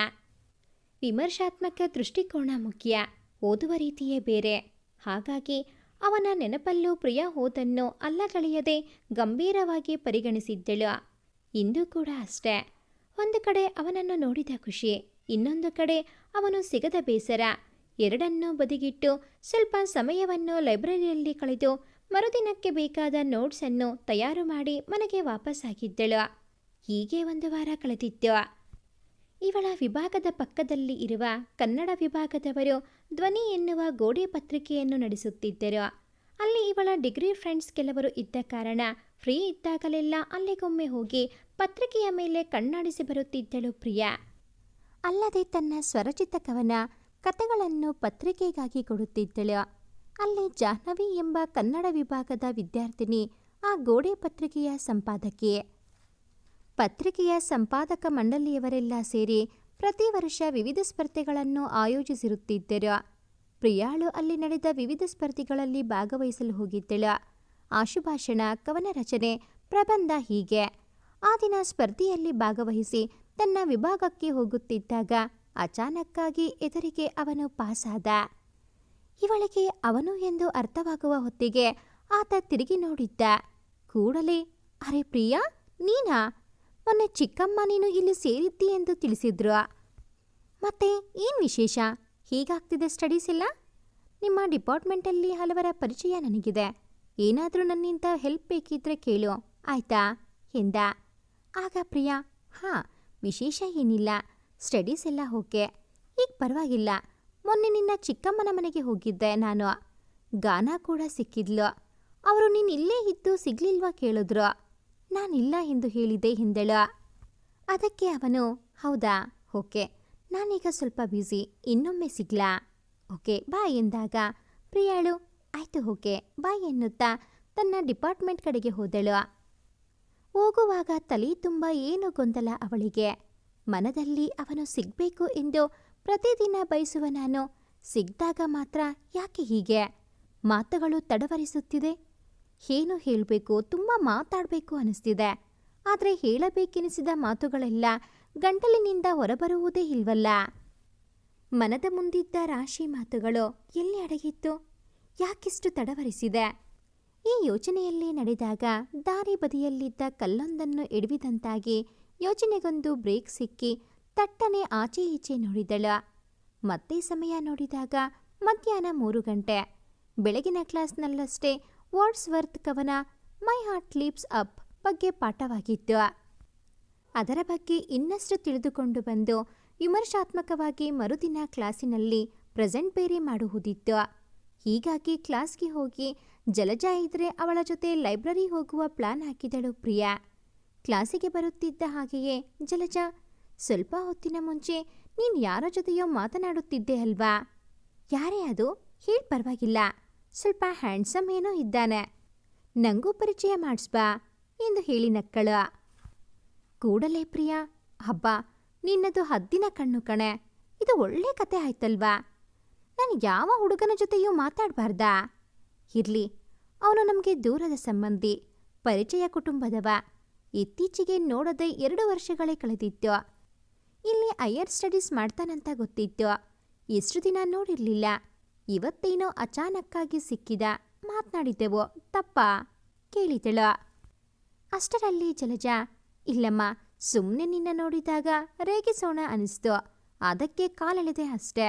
ವಿಮರ್ಶಾತ್ಮಕ ದೃಷ್ಟಿಕೋನ ಮುಖ್ಯ, ಓದುವ ರೀತಿಯೇ ಬೇರೆ. ಹಾಗಾಗಿ ಅವನ ನೆನಪಲ್ಲೂ ಪ್ರಿಯ ಹೋದನ್ನು ಅಲ್ಲಗಳೆಯದೆ ಗಂಭೀರವಾಗಿ ಪರಿಗಣಿಸಿದ್ದಳು. ಇಂದು ಕೂಡ ಅಷ್ಟೇ. ಒಂದು ಕಡೆ ಅವನನ್ನು ನೋಡಿದ ಖುಷಿ, ಇನ್ನೊಂದು ಕಡೆ ಅವನು ಸಿಗದ ಬೇಸರ. ಎರಡನ್ನೂ ಬದಿಗಿಟ್ಟು ಸ್ವಲ್ಪ ಸಮಯವನ್ನು ಲೈಬ್ರರಿಯಲ್ಲಿ ಕಳೆದು ಮರುದಿನಕ್ಕೆ ಬೇಕಾದ ನೋಟ್ಸನ್ನು ತಯಾರು ಮಾಡಿ ಮನೆಗೆ ವಾಪಸ್ಸಾಗಿದ್ದಳು. ಹೀಗೆ ಒಂದು ವಾರ ಕಳೆದಿತ್ತು. ಇವಳ ವಿಭಾಗದ ಪಕ್ಕದಲ್ಲಿ ಇರುವ ಕನ್ನಡ ವಿಭಾಗದವರು ಧ್ವನಿ ಎನ್ನುವ ಗೋಡೆ ಪತ್ರಿಕೆಯನ್ನು ನಡೆಸುತ್ತಿದ್ದರು. ಅಲ್ಲಿ ಇವಳ ಡಿಗ್ರಿ ಫ್ರೆಂಡ್ಸ್ ಕೆಲವರು ಇದ್ದ ಕಾರಣ ಫ್ರೀ ಇದ್ದಾಗಲೆಲ್ಲ ಅಲ್ಲಿಗೊಮ್ಮೆ ಹೋಗಿ ಪತ್ರಿಕೆಯ ಮೇಲೆ ಕಣ್ಣಾಡಿಸಿ ಬರುತ್ತಿದ್ದಳು ಪ್ರಿಯಾ. ಅಲ್ಲದೆ ತನ್ನ ಸ್ವರಚಿತ ಕವನ ಕಥೆಗಳನ್ನು ಪತ್ರಿಕೆಗಾಗಿ ಕೊಡುತ್ತಿದ್ದಳು. ಅಲ್ಲಿ ಜಾಹ್ನವಿ ಎಂಬ ಕನ್ನಡ ವಿಭಾಗದ ವಿದ್ಯಾರ್ಥಿನಿ ಆ ಗೋಡೆ ಪತ್ರಿಕೆಯ ಸಂಪಾದಕಿ ಪತ್ರಿಕೆಯ ಸಂಪಾದಕ ಮಂಡಳಿಯವರೆಲ್ಲ ಸೇರಿ ಪ್ರತಿ ವರ್ಷ ವಿವಿಧ ಸ್ಪರ್ಧೆಗಳನ್ನು ಆಯೋಜಿಸಿರುತ್ತಿದ್ದರು. ಪ್ರಿಯಾಳು ಅಲ್ಲಿ ನಡೆದ ವಿವಿಧ ಸ್ಪರ್ಧೆಗಳಲ್ಲಿ ಭಾಗವಹಿಸಲು ಹೋಗಿದ್ದಳು. ಆಶುಭಾಷಣ, ಕವನ ರಚನೆ, ಪ್ರಬಂಧ ಹೀಗೆ. ಆ ದಿನ ಸ್ಪರ್ಧೆಯಲ್ಲಿ ಭಾಗವಹಿಸಿ ತನ್ನ ವಿಭಾಗಕ್ಕೆ ಹೋಗುತ್ತಿದ್ದಾಗ ಅಚಾನಕ್ಕಾಗಿ ಎದುರಿಗೆ ಅವನು ಪಾಸಾದ. ಇವಳಿಗೆ ಅವನು ಎಂದು ಅರ್ಥವಾಗುವ ಹೊತ್ತಿಗೆ ಆತ ತಿರುಗಿ ನೋಡಿದ್ದ. ಕೂಡಲೇ, ಅರೆ ಪ್ರಿಯಾ, ನೀನಾ? ಮೊನ್ನೆ ಚಿಕ್ಕಮ್ಮ ನೀನು ಇಲ್ಲಿ ಸೇರಿದ್ದಿ ಎಂದು ತಿಳಿಸಿದ್ರು. ಮತ್ತೆ ಏನು ವಿಶೇಷ? ಹೀಗಾಗ್ತಿದೆ ಸ್ಟಡೀಸ್ ಇಲ್ಲ ನಿಮ್ಮ ಡಿಪಾರ್ಟ್ಮೆಂಟಲ್ಲಿ ಹಲವರ ಪರಿಚಯ ನನಗಿದೆ. ಏನಾದರೂ ನನ್ನಿಂದ ಹೆಲ್ಪ್ ಬೇಕಿದ್ರೆ ಕೇಳು. ಆಯ್ತಾ? ಎಂದ. ಆಗ ಪ್ರಿಯಾ, ಹಾಂ, ವಿಶೇಷ ಏನಿಲ್ಲ. ಸ್ಟಡೀಸ್ ಎಲ್ಲ ಓಕೆ. ಈಗ ಪರವಾಗಿಲ್ಲ. ಮೊನ್ನೆ ನಿನ್ನ ಚಿಕ್ಕಮ್ಮನ ಮನೆಗೆ ಹೋಗಿದ್ದೆ ನಾನು. ಗಾನ ಕೂಡ ಸಿಕ್ಕಿದ್ಲು. ಅವರು ನೀನು ಇಲ್ಲೇ ಇದ್ದು ಸಿಗ್ಲಿಲ್ವಾ ಕೇಳಿದ್ರು. ನಾನಿಲ್ಲ ಎಂದು ಹೇಳಿದೆ ಹಿಂದಳು. ಅದಕ್ಕೆ ಅವನು, ಹೌದಾ? ಓಕೆ. ನಾನೀಗ ಸ್ವಲ್ಪ ಬ್ಯುಸಿ, ಇನ್ನೊಮ್ಮೆ ಸಿಗ್ಲಾ. ಓಕೆ ಬಾಯ್ ಎಂದಾಗ, ಪ್ರಿಯಾಳು, ಆಯ್ತು, ಓಕೆ ಬಾಯ್ ಎನ್ನುತ್ತಾ ತನ್ನ ಡಿಪಾರ್ಟ್ಮೆಂಟ್ ಕಡೆಗೆ ಹೋದಳು. ಹೋಗುವಾಗ ತಲೆ ತುಂಬ ಏನು ಗೊಂದಲ ಅವಳಿಗೆ. ಮನದಲ್ಲಿ ಅವನು ಸಿಗಬೇಕು ಎಂದು ಪ್ರತಿದಿನ ಬಯಸುವ ನಾನು, ಸಿಗ್ದಾಗ ಮಾತ್ರ ಯಾಕೆ ಹೀಗೆ? ಮಾತುಗಳು ತಡವರಿಸುತ್ತಿದೆ ಏನು ಹೇಳಬೇಕು, ತುಂಬ ಮಾತಾಡಬೇಕು ಅನಿಸ್ತಿದೆ. ಆದರೆ ಹೇಳಬೇಕೆನಿಸಿದ ಮಾತುಗಳೆಲ್ಲ ಗಂಟಲಿನಿಂದ ಹೊರಬರುವುದೇ ಇಲ್ವಲ್ಲ? ಮನದ ಮುಂದಿದ್ದ ರಾಶಿ ಮಾತುಗಳು ಎಲ್ಲಿ ಅಡಗಿತ್ತು? ಯಾಕಿಷ್ಟು ತಡವರಿಸಿದೆ? ಈ ಯೋಚನೆಯಲ್ಲಿ ನಡೆದಾಗ ದಾರಿ ಬದಿಯಲ್ಲಿದ್ದ ಕಲ್ಲೊಂದನ್ನು ಎಡವಿದಂತಾಗಿ ಯೋಚನೆಗೊಂದು ಬ್ರೇಕ್ ಸಿಕ್ಕಿ ತಟ್ಟನೆ ಆಚೆ ಈಚೆ ನೋಡಿದಳು. ಮತ್ತೆ ಸಮಯ ನೋಡಿದಾಗ ಮಧ್ಯಾಹ್ನ ಮೂರು ಗಂಟೆ. ಬೆಳಗಿನ ಕ್ಲಾಸ್ನಲ್ಲಷ್ಟೇ ವರ್ಡ್ಸ್ ವರ್ತ್ ಕವನ ಮೈ ಹಾರ್ಟ್ ಲೀಪ್ಸ್ ಅಪ್ ಬಗ್ಗೆ ಪಾಠವಾಗಿತ್ತು. ಅದರ ಬಗ್ಗೆ ಇನ್ನಷ್ಟು ತಿಳಿದುಕೊಂಡು ಬಂದು ವಿಮರ್ಶಾತ್ಮಕವಾಗಿ ಮರುದಿನ ಕ್ಲಾಸಿನಲ್ಲಿ ಪ್ರೆಸೆಂಟ್ ಬೇರೆ ಮಾಡುವುದಿತ್ತು. ಹೀಗಾಗಿ ಕ್ಲಾಸ್ಗೆ ಹೋಗಿ ಜಲಜ ಇದ್ರೆ ಅವಳ ಜೊತೆ ಲೈಬ್ರರಿ ಹೋಗುವ ಪ್ಲಾನ್ ಹಾಕಿದಳು ಪ್ರಿಯಾ. ಕ್ಲಾಸಿಗೆ ಬರುತ್ತಿದ್ದ ಹಾಗೆಯೇ, ಜಲಜ, ಸ್ವಲ್ಪ ಹೊತ್ತಿನ ಮುಂಚೆ ನೀನು ಯಾರ ಜೊತೆಯೋ ಮಾತನಾಡುತ್ತಿದ್ದೆ ಅಲ್ವಾ? ಯಾರೇ ಅದು? ಹೇಳಿ ಪರವಾಗಿಲ್ಲ. ಸ್ವಲ್ಪ ಹ್ಯಾಂಡ್ಸಮ್ ಏನೋ ಇದ್ದಾನೆ. ನಂಗೂ ಪರಿಚಯ ಮಾಡಿಸ್ಬಾ ಎಂದು ಹೇಳಿ ನಕ್ಕಳ. ಕೂಡಲೇ ಪ್ರಿಯಾ, ಹಬ್ಬ, ನಿನ್ನದು ಹದ್ದಿನ ಕಣ್ಣು ಕಣೆ. ಇದು ಒಳ್ಳೆ ಕತೆ ಆಯ್ತಲ್ವಾ? ನಾನು ಯಾವ ಹುಡುಗನ ಜೊತೆಯೂ ಮಾತಾಡಬಾರ್ದಾ? ಇರ್ಲಿ, ಅವನು ನಮಗೆ ದೂರದ ಸಂಬಂಧಿ, ಪರಿಚಯ ಕುಟುಂಬದವ. ಇತ್ತೀಚೆಗೆ ನೋಡದೆ ಎರಡು ವರ್ಷಗಳೇ ಕಳೆದಿತ್ತು. ಇಲ್ಲಿ ಹೈಯರ್ ಸ್ಟಡೀಸ್ ಮಾಡ್ತಾನಂತ ಗೊತ್ತಿತ್ತು. ಎಷ್ಟು ದಿನ ನೋಡಿರ್ಲಿಲ್ಲ. ಇವತ್ತೇನೋ ಅಚಾನಕ್ಕಾಗಿ ಸಿಕ್ಕಿದ. ಮಾತನಾಡಿದ್ದೆವು. ತಪ್ಪ? ಕೇಳಿದಳು ಅಷ್ಟರಲ್ಲಿ ಜಲಜ, ಇಲ್ಲಮ್ಮ ಸುಮ್ಮನೆ ನಿನ್ನ ನೋಡಿದಾಗ ರೇಗಿಸೋಣ ಅನಿಸ್ತು. ಅದಕ್ಕೆ ಕಾಲೆಳೆದೆ ಅಷ್ಟೇ.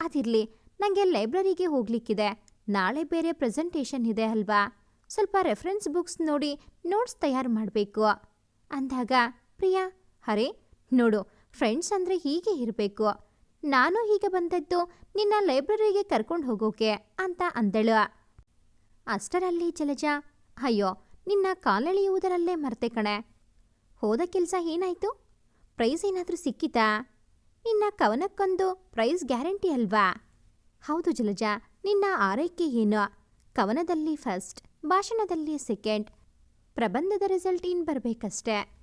ಅದಿರಲಿ ನನಗೆ ಲೈಬ್ರರಿಗೆ ಹೋಗ್ಲಿಕ್ಕಿದೆ. ನಾಳೆ ಬೇರೆ ಪ್ರೆಸೆಂಟೇಷನ್ ಇದೆ ಅಲ್ವಾ? ಸ್ವಲ್ಪ ರೆಫರೆನ್ಸ್ ಬುಕ್ಸ್ ನೋಡಿ ನೋಟ್ಸ್ ತಯಾರು ಮಾಡಬೇಕು. ಅಂದಾಗ, ಪ್ರಿಯಾ ಹರೇ ನೋಡು, ಫ್ರೆಂಡ್ಸ್ ಅಂದರೆ ಹೀಗೆ ಇರಬೇಕು. ನಾನು ಹೀಗೆ ಬಂದದ್ದು ನಿನ್ನ ಲೈಬ್ರರಿಗೆ ಕರ್ಕೊಂಡು ಹೋಗೋಕೆ ಅಂತ ಅಂದಳು. ಅಷ್ಟರಲ್ಲಿ ಜಲಜ, ಅಯ್ಯೋ, ನಿನ್ನ ಕಾಲೆಳೆಯುವುದರಲ್ಲೇ ಮರ್ತೆ ಕಣೆ. ಹೋದ ಕೆಲಸ ಏನಾಯ್ತು? ಪ್ರೈಸ್ ಏನಾದರೂ ಸಿಕ್ಕಿತಾ? ನಿನ್ನ ಕವನಕ್ಕೊಂದು ಪ್ರೈಸ್ ಗ್ಯಾರಂಟಿ ಅಲ್ವಾ? ಹೌದು ಜಲಜ, ನಿನ್ನ ಆರೈಕೆ ಏನು? ಕವನದಲ್ಲಿ ಫಸ್ಟ್, ಭಾಷಣದಲ್ಲಿ ಸೆಕೆಂಡ್, ಪ್ರಬಂಧದ ರಿಸಲ್ಟ್ ಇನ್ ಬರಬೇಕಷ್ಟೆ.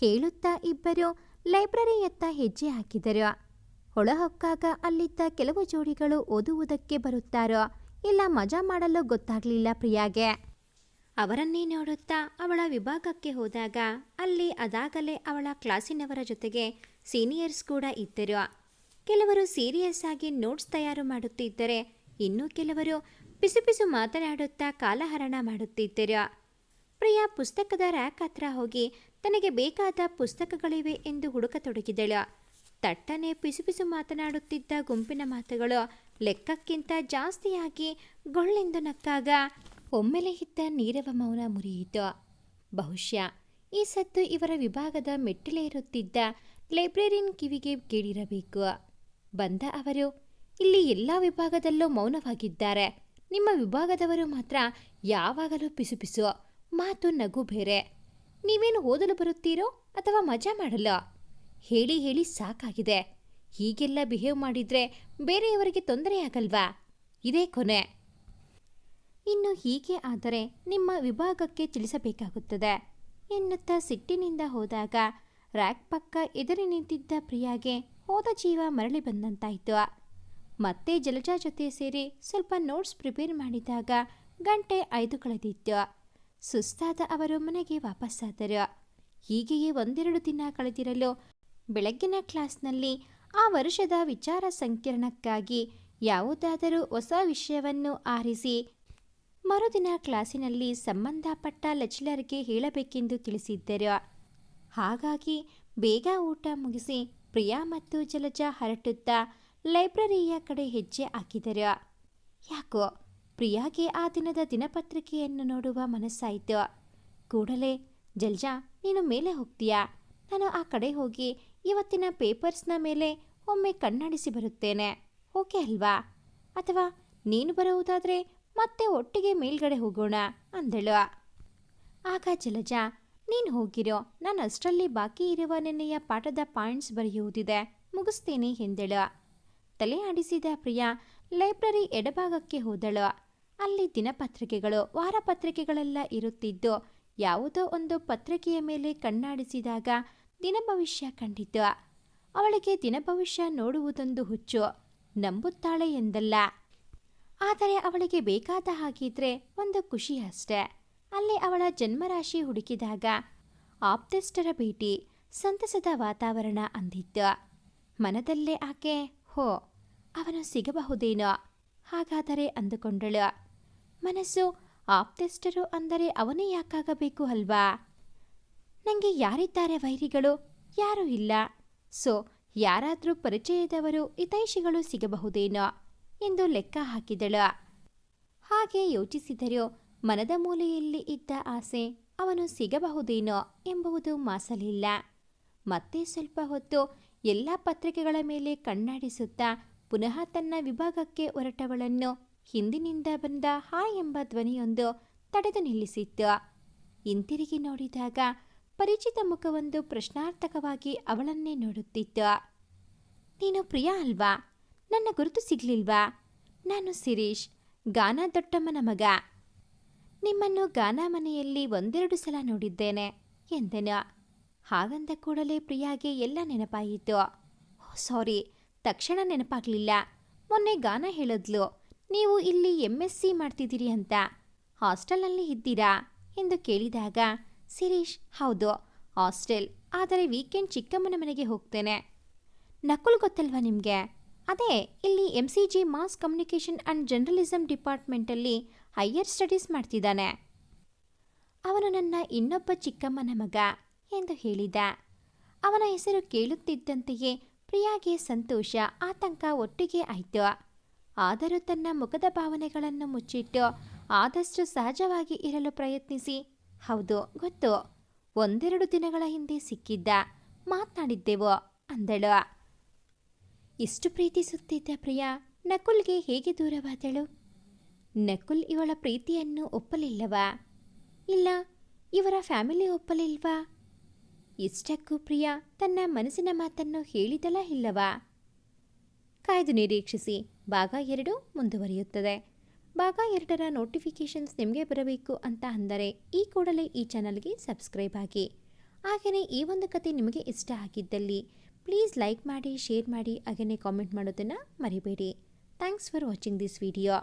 ಹೇಳುತ್ತಾ ಇಬ್ಬರು ಲೈಬ್ರರಿಯತ್ತ ಹೆಜ್ಜೆ ಹಾಕಿದರು. ಒಳಹೊಕ್ಕಾಗ ಅಲ್ಲಿದ್ದ ಕೆಲವು ಜೋಡಿಗಳು ಓದುವುದಕ್ಕೆ ಬರುತ್ತಾರೋ ಇಲ್ಲ ಮಜಾ ಮಾಡಲು ಗೊತ್ತಾಗಲಿಲ್ಲ ಪ್ರಿಯಾಗೆ. ಅವರನ್ನೇ ನೋಡುತ್ತಾ ಅವಳ ವಿಭಾಗಕ್ಕೆ ಹೋದಾಗ ಅಲ್ಲಿ ಅದಾಗಲೇ ಅವಳ ಕ್ಲಾಸಿನವರ ಜೊತೆಗೆ ಸೀನಿಯರ್ಸ್ ಕೂಡ ಇದ್ದರು. ಕೆಲವರು ಸೀರಿಯಸ್ ಆಗಿ ನೋಟ್ಸ್ ತಯಾರು ಮಾಡುತ್ತಿದ್ದರೆ ಇನ್ನೂ ಕೆಲವರು ಪಿಸು ಪಿಸು ಮಾತನಾಡುತ್ತಾ ಕಾಲಹರಣ ಮಾಡುತ್ತಿದ್ದರು. ಪ್ರಿಯಾ ಪುಸ್ತಕದ ರ್ಯಾಕ್ ಹತ್ರ ಹೋಗಿ ತನಗೆ ಬೇಕಾದ ಪುಸ್ತಕಗಳಿವೆ ಎಂದು ಹುಡುಕತೊಡಗಿದಳು ತಟ್ಟನೆ ಪಿಸು ಪಿಸು ಮಾತನಾಡುತ್ತಿದ್ದ ಗುಂಪಿನ ಮಾತುಗಳು ಲೆಕ್ಕಕ್ಕಿಂತ ಜಾಸ್ತಿಯಾಗಿ ಗೊಳ್ಳೆಂದು ನಕ್ಕಾಗ ಒಮ್ಮೆಲೆ ಇದ್ದ ನೀರವ ಮೌನ ಮುರಿಯಿತು. ಬಹುಶಃ ಈ ಸತ್ತು ಇವರ ವಿಭಾಗದ ಮೆಟ್ಟಿಲೇರುತ್ತಿದ್ದ ಲೈಬ್ರರಿಯನ್ ಕಿವಿಗೆ ಕೇಳಿರಬೇಕು. ಬಂದ ಅವರು, ಇಲ್ಲಿ ಎಲ್ಲ ವಿಭಾಗದಲ್ಲೂ ಮೌನವಾಗಿದ್ದಾರೆ. ನಿಮ್ಮ ವಿಭಾಗದವರು ಮಾತ್ರ ಯಾವಾಗಲೂ ಪಿಸು ಪಿಸು, ಮಾತು ನಗು ಬೇರೆ. ನೀವೇನು ಓದಲು ಬರುತ್ತೀರೋ ಅಥವಾ ಮಜಾ ಮಾಡಲ್ಲ ಹೇಳಿ ಹೇಳಿ ಸಾಕಾಗಿದೆ. ಹೀಗೆಲ್ಲ ಬಿಹೇವ್ ಮಾಡಿದ್ರೆ ಬೇರೆಯವರಿಗೆ ತೊಂದರೆಯಾಗಲ್ವಾ ಇದೇ ಕೊನೆ. ಇನ್ನು ಹೀಗೆ ಆದರೆ ನಿಮ್ಮ ವಿಭಾಗಕ್ಕೆ ತಿಳಿಸಬೇಕಾಗುತ್ತದೆ. ಎನ್ನುತ್ತ ಸಿಟ್ಟಿನಿಂದ ಹೋದಾಗ ರ್ಯಾಕ್ ಪಕ್ಕ ಎದುರಿ ನಿಂತಿದ್ದ ಪ್ರಿಯಾಗೆ ಹೋದ ಜೀವ ಮರಳಿ ಬಂದಂತಾಯಿತು. ಮತ್ತೆ ಜಲಜಾ ಜೊತೆ ಸೇರಿ ಸ್ವಲ್ಪ ನೋಟ್ಸ್ ಪ್ರಿಪೇರ್ ಮಾಡಿದಾಗ ಗಂಟೆ ಐದು ಕಳೆದಿತ್ತು. ಸುಸ್ತಾದ ಅವರು ಮನೆಗೆ ವಾಪಸ್ಸಾದರು. ಹೀಗೆಯೇ ಒಂದೆರಡು ದಿನ ಕಳೆದಿರಲು ಬೆಳಗ್ಗಿನ ಕ್ಲಾಸ್ನಲ್ಲಿ ಆ ವರ್ಷದ ವಿಚಾರ ಸಂಕಿರಣಕ್ಕಾಗಿ ಯಾವುದಾದರೂ ಹೊಸ ವಿಷಯವನ್ನು ಆರಿಸಿ ಮರುದಿನ ಕ್ಲಾಸಿನಲ್ಲಿ ಸಂಬಂಧಪಟ್ಟ ಲೆಕ್ಚರರ್ಗೆ ಹೇಳಬೇಕೆಂದು ತಿಳಿಸಿದ್ದರು. ಹಾಗಾಗಿ ಬೇಗ ಊಟ ಮುಗಿಸಿ ಪ್ರಿಯಾ ಮತ್ತು ಜಲಜ ಹರಟುತ್ತಾ ಲೈಬ್ರರಿಯ ಕಡೆ ಹೆಜ್ಜೆ ಹಾಕಿದರು. ಯಾಕೋ, ಪ್ರಿಯಾಗೆ ಆ ದಿನದ ದಿನಪತ್ರಿಕೆಯನ್ನು ನೋಡುವ ಮನಸ್ಸಾಯಿತು. ಕೂಡಲೇ, ಜಲ್ಜಾ, ನೀನು ಮೇಲೆ ಹೋಗ್ತೀಯಾ? ನಾನು ಆ ಕಡೆ ಹೋಗಿ ಇವತ್ತಿನ ಪೇಪರ್ಸ್ನ ಮೇಲೆ ಒಮ್ಮೆ ಕಣ್ಣಾಡಿಸಿ ಬರುತ್ತೇನೆ. ಓಕೆ ಅಲ್ವಾ? ಅಥವಾ ನೀನು ಬರುವುದಾದರೆ ಮತ್ತೆ ಒಟ್ಟಿಗೆ ಮೇಲ್ಗಡೆ ಹೋಗೋಣ ಅಂದಳು. ಆಗ ಜಲಜ, ನೀನು ಹೋಗಿರೋ, ನಾನು ಅಷ್ಟರಲ್ಲಿ ಬಾಕಿ ಇರುವ ನೆನೆಯ ಪಾಠದ ಪಾಯಿಂಟ್ಸ್ ಬರೆಯುವುದಿದೆ. ಮುಗಿಸ್ತೀನಿ ಎಂದಳು. ತಲೆ ಆಡಿಸಿದ ಪ್ರಿಯಾ ಲೈಬ್ರರಿ ಎಡಭಾಗಕ್ಕೆ ಹೋದಳು. ಅಲ್ಲಿ ದಿನಪತ್ರಿಕೆಗಳು, ವಾರಪತ್ರಿಕೆಗಳೆಲ್ಲ ಇರುತ್ತಿದ್ದು, ಯಾವುದೋ ಒಂದು ಪತ್ರಿಕೆಯ ಮೇಲೆ ಕಣ್ಣಾಡಿಸಿದಾಗ ದಿನಭವಿಷ್ಯ ಕಂಡಿದ್ದ. ಅವಳಿಗೆ ದಿನಭವಿಷ್ಯ ನೋಡುವುದೊಂದು ಹುಚ್ಚು, ನಂಬುತ್ತಾಳೆ ಎಂದಲ್ಲ. ಆದರೆ ಅವಳಿಗೆ ಬೇಕಾದ ಹಾಗಿದ್ರೆ ಒಂದು ಖುಷಿ ಅಷ್ಟೆ. ಅಲ್ಲಿ ಅವಳ ಜನ್ಮರಾಶಿ ಹುಡುಕಿದಾಗ ಆಪ್ತೆಸ್ಟರ ಭೇಟಿ, ಸಂತಸದ ವಾತಾವರಣ ಅಂದಿತ್ತು ಮನದಲ್ಲೇ ಆಕೆ, ಹೋ, ಅವನು ಸಿಗಬಹುದೇನೋ? ಹಾಗಾದರೆ ಅಂದುಕೊಂಡಳು. ಮನಸ್ಸು ಆಪ್ತೆಷ್ಟರು ಅಂದರೆ ಅವನೇ ಯಾಕಾಗಬೇಕು ಅಲ್ವಾ? ನನಗೆ ಯಾರಿದ್ದಾರೆ ವೈರಿಗಳು? ಯಾರೂ ಇಲ್ಲ. ಸೊ, ಯಾರಾದರೂ ಪರಿಚಯದವರು, ಹಿತೈಷಿಗಳು ಸಿಗಬಹುದೇನೋ? ಎಂದು ಲೆಕ್ಕ ಹಾಕಿದಳು. ಹಾಗೆ ಯೋಚಿಸಿದರೂ ಮನದ ಮೂಲೆಯಲ್ಲಿ ಇದ್ದ ಆಸೆ, ಅವನು ಸಿಗಬಹುದೇನೋ ಎಂಬುದು ಮಾಸಲಿಲ್ಲ. ಮತ್ತೆ ಸ್ವಲ್ಪ ಹೊತ್ತು ಎಲ್ಲ ಪತ್ರಿಕೆಗಳ ಮೇಲೆ ಕಣ್ಣಾಡಿಸುತ್ತಾ ಪುನಃ ತನ್ನ ವಿಭಾಗಕ್ಕೆ ಹೊರಟವಳನ್ನು ಹಿಂದಿನಿಂದ ಬಂದ ಹಾ ಎಂಬ ಧ್ವನಿಯೊಂದು ತಡೆದು ನಿಲ್ಲಿಸಿತ್ತು. ಹಿಂತಿರುಗಿ ನೋಡಿದಾಗ ಪರಿಚಿತ ಮುಖವೊಂದು ಪ್ರಶ್ನಾರ್ಥಕವಾಗಿ ಅವಳನ್ನೇ ನೋಡುತ್ತಿತ್ತು ನೀನು ಪ್ರಿಯಾ ಅಲ್ವಾ? ನನ್ನ ಗುರುತು ಸಿಗ್ಲಿಲ್ವಾ? ನಾನು ಸಿರೀಶ್ ಗಾನ ದೊಡ್ಡಮ್ಮನ ಮಗ. ನಿಮ್ಮನ್ನು ಗಾನ ಮನೆಯಲ್ಲಿ ಒಂದೆರಡು ಸಲ ನೋಡಿದ್ದೇನೆ, ಎಂದೆನು. ಹಾಗಂದ ಕೂಡಲೇ ಪ್ರಿಯಾಗೆ ಎಲ್ಲ ನೆನಪಾಯಿತು. ಸಾರಿ, ತಕ್ಷಣ ನೆನಪಾಗಲಿಲ್ಲ. ಮೊನ್ನೆ ಗಾನ ಹೇಳಿದ್ಲು, ನೀವು ಇಲ್ಲಿ ಎಂ ಎಸ್ ಸಿ ಮಾಡ್ತಿದ್ದೀರಿ ಅಂತ. ಹಾಸ್ಟೆಲ್ನಲ್ಲಿ ಇದ್ದೀರಾ? ಎಂದು ಕೇಳಿದಾಗ ಸಿರೀಶ್ ಹೌದು, ಹಾಸ್ಟೆಲ್. ಆದರೆ ವೀಕೆಂಡ್ ಚಿಕ್ಕಮ್ಮನ ಮನೆಗೆ ಹೋಗ್ತೇನೆ. ನಕುಲ್ ಗೊತ್ತಲ್ವಾ ನಿಮಗೆ? ಅದೇ, ಇಲ್ಲಿ M C G mass communication and journalism ಡಿಪಾರ್ಟ್ಮೆಂಟಲ್ಲಿ higher studies ಮಾಡ್ತಿದ್ದಾನೆ. ಅವನು ನನ್ನ ಇನ್ನೊಬ್ಬ ಚಿಕ್ಕಮ್ಮನ ಮಗ ಎಂದು ಹೇಳಿದ. ಅವನ ಹೆಸರು ಕೇಳುತ್ತಿದ್ದಂತೆಯೇ ಪ್ರಿಯಾಗೆ ಸಂತೋಷ, ಆತಂಕ ಒಟ್ಟಿಗೆ ಆಯಿತು. ಆದರೂ ತನ್ನ ಮುಖದ ಭಾವನೆಗಳನ್ನು ಮುಚ್ಚಿಟ್ಟು ಆದಷ್ಟು ಸಹಜವಾಗಿ ಇರಲು ಪ್ರಯತ್ನಿಸಿ ಹೌದು, ಗೊತ್ತು. ಒಂದೆರಡು ದಿನಗಳ ಹಿಂದೆ ಸಿಕ್ಕಿದ್ದ, ಮಾತನಾಡಿದ್ದೆವು, ಅಂದಳು. ಇಷ್ಟು ಪ್ರೀತಿಸುತ್ತಿದ್ದ ಪ್ರಿಯಾ, ನಕುಲ್ಗೆ ಹೇಗೆ ದೂರವಾದಳು? ನಕುಲ್ ಇವಳ ಪ್ರೀತಿಯನ್ನು ಒಪ್ಪಲಿಲ್ಲವಾ? ಇಲ್ಲ, ಇವರ ಫ್ಯಾಮಿಲಿ ಒಪ್ಪಲಿಲ್ವಾ? ಇಷ್ಟಕ್ಕೂ ಪ್ರಿಯಾ ತನ್ನ ಮನಸ್ಸಿನ ಮಾತನ್ನು ಹೇಳಿದಲ ಇಲ್ಲವಾ? ಕಾಯ್ದು ನಿರೀಕ್ಷಿಸಿ, ಭಾಗ ಎರಡು ಮುಂದುವರಿಯುತ್ತದೆ. ಭಾಗ ಎರಡರ ನೋಟಿಫಿಕೇಷನ್ಸ್ ನಿಮಗೆ ಬರಬೇಕು ಅಂತ ಅಂದರೆ ಈ ಕೂಡಲೇ ಈ ಚಾನಲ್ಗೆ ಸಬ್ಸ್ಕ್ರೈಬ್ ಆಗಿ. ಹಾಗೆಯೇ ಈ ಒಂದು ಕತೆ ನಿಮಗೆ ಇಷ್ಟ ಆಗಿದ್ದಲ್ಲಿ ಪ್ಲೀಸ್ ಲೈಕ್ ಮಾಡಿ ಶೇರ್ ಮಾಡಿ, ಹಾಗೆಯೇ ಕಾಮೆಂಟ್ ಮಾಡೋದನ್ನು ಮರಿಬೇಡಿ. Thanks for watching this video